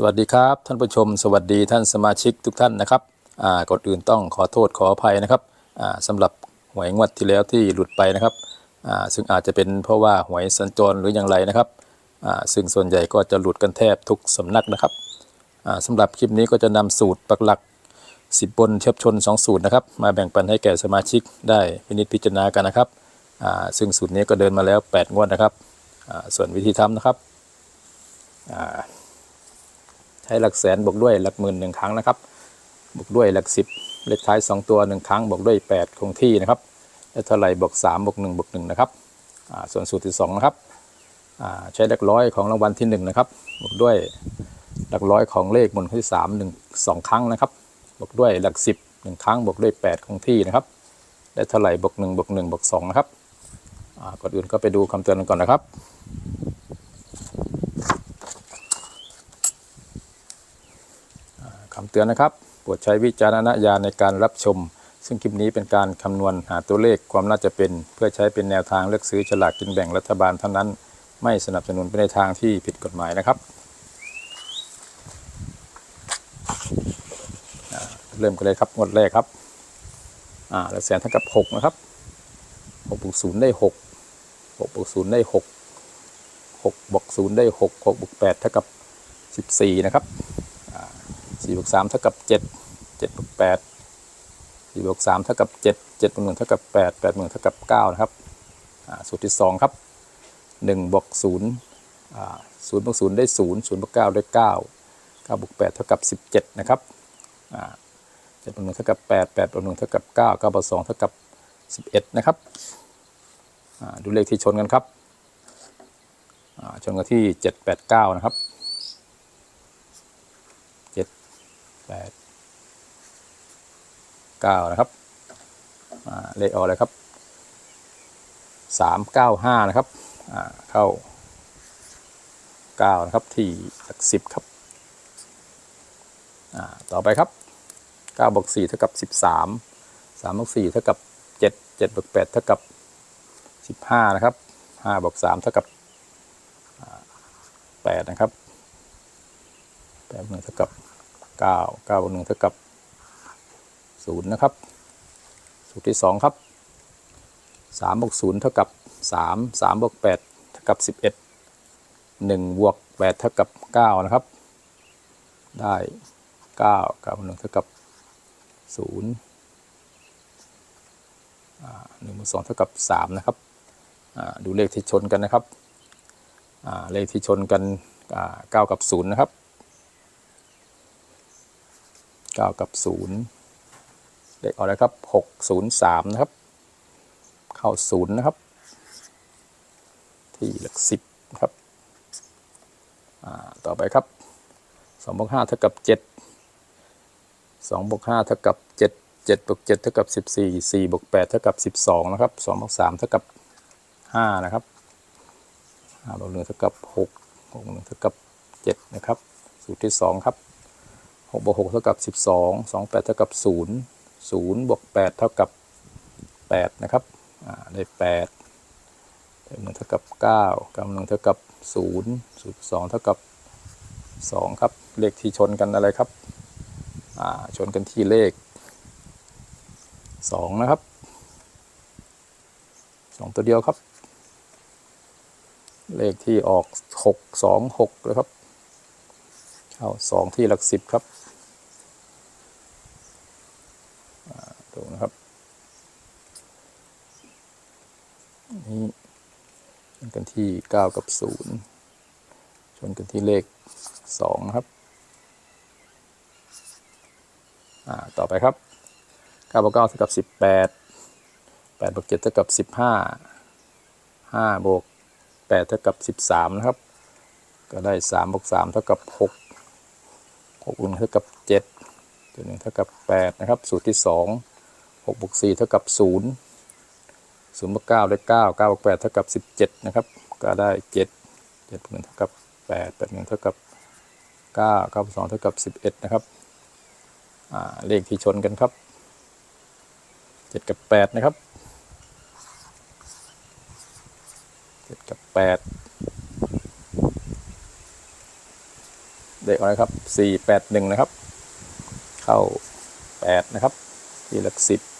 สวัสดีครับ ท่านผู้ชม สวัสดีท่านสมาชิกทุกท่านนะครับอ่าก่อนอื่นต้องขอโทษขออภัยนะครับอ่าสำหรับหวยงวดที่แล้วที่หลุดไปนะครับอ่าซึ่งอาจจะเป็นเพราะว่าหวยสัญจรหรืออย่างไรนะครับอ่าซึ่งส่วนใหญ่ก็จะหลุดกันแทบทุกสำนักนะครับอ่าสำหรับคลิปนี้ก็จะนำสูตรปักหลักสิบบนเทียบชน 2 สูตรนะครับ มาแบ่งปันให้แก่สมาชิกได้พินิจพิจารณากันนะครับอ่าซึ่งสูตรนี้ก็เดินมาแล้ว 8 งวดนะครับอ่าส่วนวิธีทำนะครับอ่า ช้หลักแสนบวกด้วยหลักหมื่นหนึ่งครั้งนะครับ บวกด้วยหลักสิบเลขท้าย 2 ตัว 1 ครั้งบวกด้วย 8 คงที่นะครับและเท่าไหร่บวก3บวก1บวก1นะครับส่วนสูตรที่2นะครับใช้หลักร้อยของรางวัลที่1นะครับบวกด้วยหลักร้อยของเลขบนที่3 1 2 ครั้งนะครับบวกด้วยหลักสิบหนึ่งครั้งบวกด้วย 8 คงที่นะครับได้เท่าไหร่บวก1บวก1บวก2นะครับก่อนอื่นก็ไปดูคำเตือนกันก่อนนะครับอ่า คำเตือนนะครับโปรดใช้วิจารณญาณในการรับชม ซึ่งคลิปนี้เป็นการคำนวณหาตัวเลขความน่าจะเป็น เพื่อใช้เป็นแนวทางเลือกซื้อฉลากกินแบ่งรัฐบาลเท่านั้น ไม่สนับสนุนไปในทางที่ผิดกฎหมายนะครับเริ่มกันเลยครับงวดแรกครับอ่าแล้วแสนเท่ากับหกนะครับหกบวกศูนย์ได้หกหกบวกศูนย์ได้หกหกบวกศูนย์ได้หกหกบวกแปดเท่ากับสิบสี่นะครับ สี่บวกสามเท่ากับเจ็ดเจ็ดบวกแปดสี่บวกสามเท่ากับเจ็ดเจ็ดบวกหนึ่งเท่ากับแปดแปดบวกหนึ่งเท่ากับเก้านะครับสูตรที่สองครับหนึ่งบวกศูนย์ศูนย์บวกศูนย์ได้ศูนย์ศูนย์บวกเก้าได้เก้าเก้าบวกแปดเท่ากับสิบเจ็ดนะครับเจ็ดบวกหนึ่งเท่ากับแปดแปดบวกหนึ่งเท่ากับเก้าเก้าบวกสองเท่ากับสิบเอ็ดนะครับดูเลขที่ชนกันครับชนกันที่เจ็ดแปดเก้านะครับเจ็ด แปดเก้านะครับเลขออกเลยครับสามเก้าห้านะครับเข้าเก้านะครับที่หลักสิบครับต่อไปครับ9บวก4เท่ากับ13 3บวก4เท่ากับ7 7บวก8เท่ากับ15นะครับ5บวก3เท่ากับ8นะครับ8บวก1เท่ากับ 9 9บวก1เท่ากับ0นะครับ สูตรที่2ครับ3บวก0เท่ากับ3 3บวก8เท่ากับ11 1บวก8เท่ากับ9นะครับ ได้9 9บวก1เท่ากับศูนย์หนึ่งบวกสองเท่ากับสามนะครับดูเลขที่ชนกันนะครับเลขที่ชนกันเก้ากับศูนย์นะครับ เก้ากับศูนย์เลขออกแล้วครับหกศูนย์สามนะครับ เข้าศูนย์นะครับ ที่หลักสิบครับ ต่อไปครับสองบวกห้าเท่ากับเจ็ดสองบวกห้าเท่ากับเจ็ดเจ็ดบวกเจ็ดเท่ากับสิบสี่สี่บวกแปดเท่ากับสิบสองนะครับสองบวกสามเท่ากับห้านะครับห้าบวกหนึ่งเท่ากับหกหกบวกหนึ่งเท่ากับเจ็ดนะครับ สูตรที่สองครับ หกบวกหกเท่ากับสิบสองสองแปดเท่ากับศูนย์ศูนย์บวกแปดเท่ากับแปดนะครับได้แปดหนึ่งเท่ากับเก้าก้าหนึ่งเท่ากับศูนย์สูตรสองเท่ากับสองครับ เลขที่ชนกันอะไรครับชนกันที่เลขสองนะครับสองตัวเดียวครับ เลขที่ออกหกสองหกเลยครับ เข้าสองที่หลักสิบครับูนะครับนี่ชนกันที่เก้ากับศูนย์ชนกันที่เลขสองนะครับต่อไปครับ9บวก9เท่ากับ18 8บวก7เท่ากับ15 5บวก8เท่ากับ13นะครับ ก็ได้3บวก3เท่ากับ6 6บวก1เท่ากับ7ตัวหนึ่งเท่ากับ8นะครับ สูตรที่2 6บวก4เท่ากับ 0 0บวก9ได้ 9 9บวก8เท่ากับ 17 นะครับ ก็ได้ 7 7บวก1เท่ากับ 8 8บวก1เท่ากับ 9 9บวก2เท่ากับ 11 นะครับ เลขที่ชนกันครับ 7 กับ 8 นะครับ 7 กับ 8 ได็กอะไรครับ 4 8 1 นะครับ เข้า 8 นะครับที่หลัก10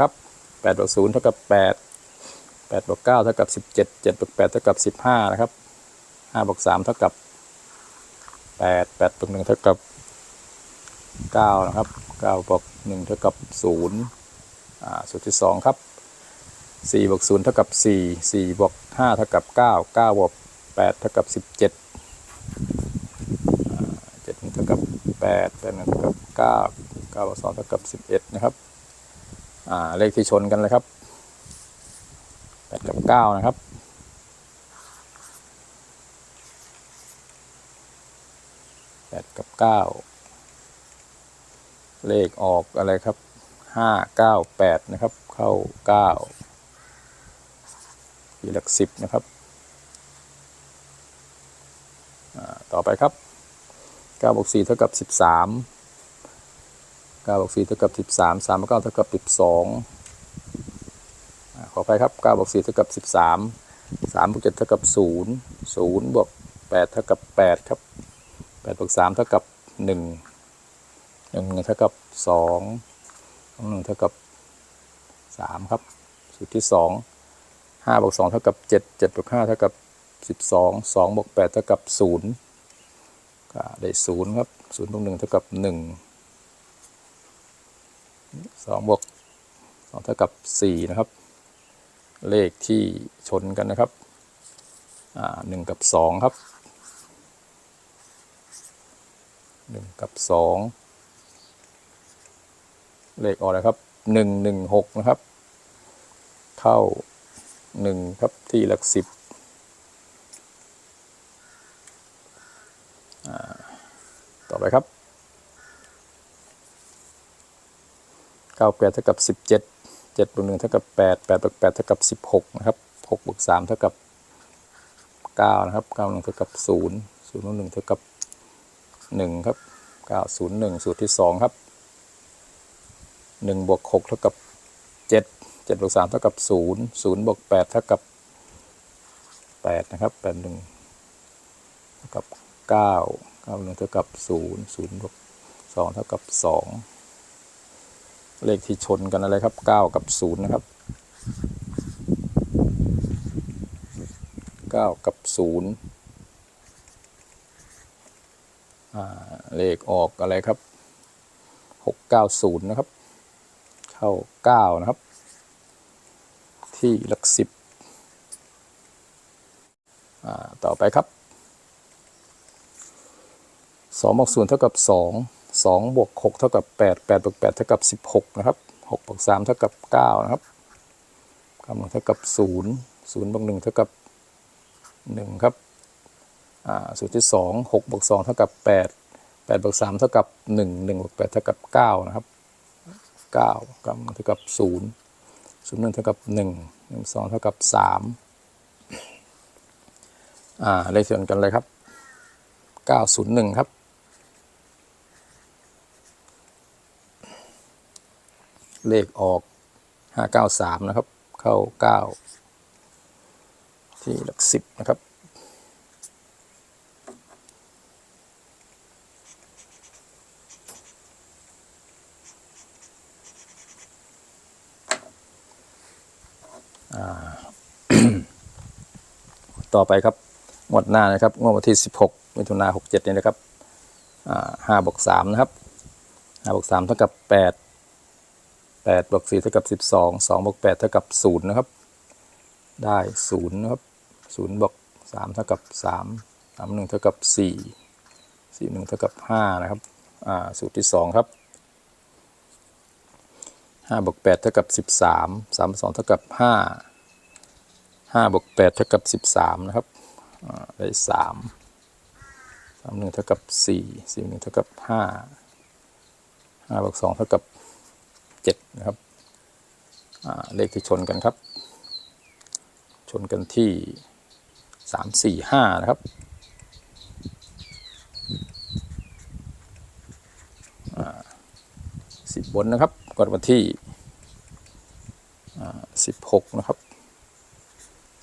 ครับแปดบวกศูนย์เท่ากับแปดแปดบวกเก้าเท่ากับสิบเจ็ดเจ็ดบวกแปดเท่ากับสิบห้านะครับห้าบวกสามเท่ากับแปดแปดบวกหนึ่งเท่ากับเก้านะครับเก้าบวกหนึ่งเท่ากับศูนย์อ่าสูตรที่สองครับสี่บวกศูนย์เท่ากับสี่สี่บวกห้าเท่ากับเก้าเก้าบวกแปดเท่ากับสิบเจ็ดเจ็ดเท่ากับแปดเท่ากับเก้าเก้าบวกสองเท่ากับสิบเอ็ดนะครับ อ่าเลขที่ชนกันเลยครับแปดกับเก้านะครับ แปดกับเก้า เลขออกอะไรครับ ห้าเก้าแปดนะครับ เข้าเก้าที่หลักสิบนะครับ ต่อไปครับเก้าบวกสี่เท่ากับสิ บสามเก้าบวกสี่เท่ากับสิบสามสามบวกเก้าเท่ากับสิบสองขอไปครับเก้าบวกสี่เท่ากับสิบสามสามบวกเจ็ดเท่ากับศูนย์ศูนย์บวกแปดเท่ากับแปดครับแปดบวกสามเท่ากับหนึ่งหนึ่งเท่ากับสองหนึ่งเท่ากับสามครับสูตรที่สองห้าบวกสองเท่ากับเจ็ดเจ็ดบวกห้าเท่ากับสิบสองสองบวกแปดเท่ากับศูนย์ก็ได้ศูนย์ครับศูนย์บวกหนึ่งเท่ากับหนึ่ง สองบวกสองเท่ากับสี่นะครับ เลขที่ชนกันนะครับหนึ่งกับสองครับหนึ่งกับสองเลขออกเลยครับหนึ่งหนึ่งหกนะครับ เข้าหนึ่งครับที่หลักสิบต่อไปครับ เก้าแปดเท่ากับสิบเจ็ดเจ็ดบวกหนึ่งเท่ากับแปดแปดบวกแปดเท่ากับสิบหกนะครับหกบวกสามเท่ากับเก้านะครับเก้าหนึ่งเท่ากับศูนย์ศูนย์บวกหนึ่งเท่ากับหนึ่งครับเก้าศูนย์หนึ่งสูตรที่สองครับหนึ่งบวกหกเท่ากับเจ็ดเจ็ดบวกสามเท่ากับศูนย์ศูนย์บวกแปดเท่ากับแปดนะครับแปดหนึ่งเท่ากับเก้าเก้าหนึ่งเท่ากับศูนย์ศูนย์บวกสองเท่ากับสอง เลขที่ชนกันอะไรครับ 9 กับ 0 นะครับ 9 กับ 0 เลขออกอะไรครับ 690 นะครับ เข้า 9 นะครับ ที่หลักสิบต่อไปครับ2บวก0เท่ากับ 2 2บวก6เท่ากับ 8 8บวก8เท่ากับ 16 นะครับ6บวก3เท่ากับ9นะครับคำนวณเท่ากับ 0 0บวก1เท่ากับ 1 ครับอ่าสูตรที่ 2 6บวก2เท่ากับ 8 8บวก3เท่ากับ 1 1บวก8เท่ากับ 9 นะครับ 9กำลังเท่ากับ 0 0 1เท่ากับ 1 1 2เท่ากับ 3 อ่าเลขส่วนกันเลยครับ 901 ครับ เลขออก593นะครับ เข้า9ที่หลักสิบนะครับต่อไปครับงวดหน้านะครับงวดวันที่ 16 มิถุนา67นี่นะครับอ่า5บวก3นะครับ5บวก3เท่ากับ 8 8บวก4เท่ากับ 12 2บวก8เท่ากับ0นะครับ ได้0นะครับ0บวก3เท่ากับ3 3 1เท่ากับ 4 4 1เท่ากับ 5 นะครับ อ่า สูตรที่ 2 ครับ5บวก8เท่ากับ 13 3 2เท่ากับ 5 5บวก8เท่ากับ 13 นะครับ ได้ 3 3 1เท่ากับ 4 4 1เท่ากับ 5 5บวก2เท่ากับ 7นะครับเลขที่ชนกันครับ ชนกันที่3 4 5นะครับสิบบนนะครับกดวันที่สิบหกนะครับ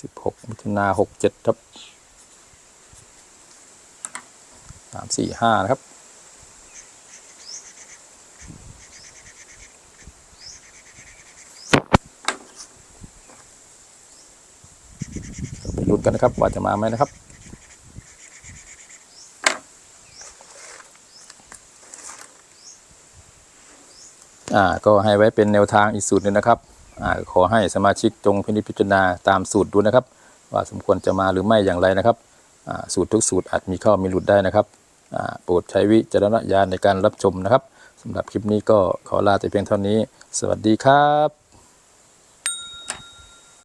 สิบหกมิถุนาหกเจ็ดครับสามสี่ห้านะครับ ไปลุ้น กันนะครับ ว่าจะมาไหมนะครับ อ่าก็ให้ไว้เป็นแนวทางอีกสูตรหนึงนะครับอ่าขอให้สมาชิกจงพินิจพิจารณาตามสูตรดูนะครับ ว่าสมควรจะมาหรือไม่อย่างไรนะครับอ่าสูตรทุกสูตรอาจมีข้ามีหลุดได้นะครับอ่าโปรดใช้วิจารณญาณในการรับชมนะครับสำหรับคลิปนี้ก็ขอลาแต่เพียงเท่านี้ สวัสดีครับ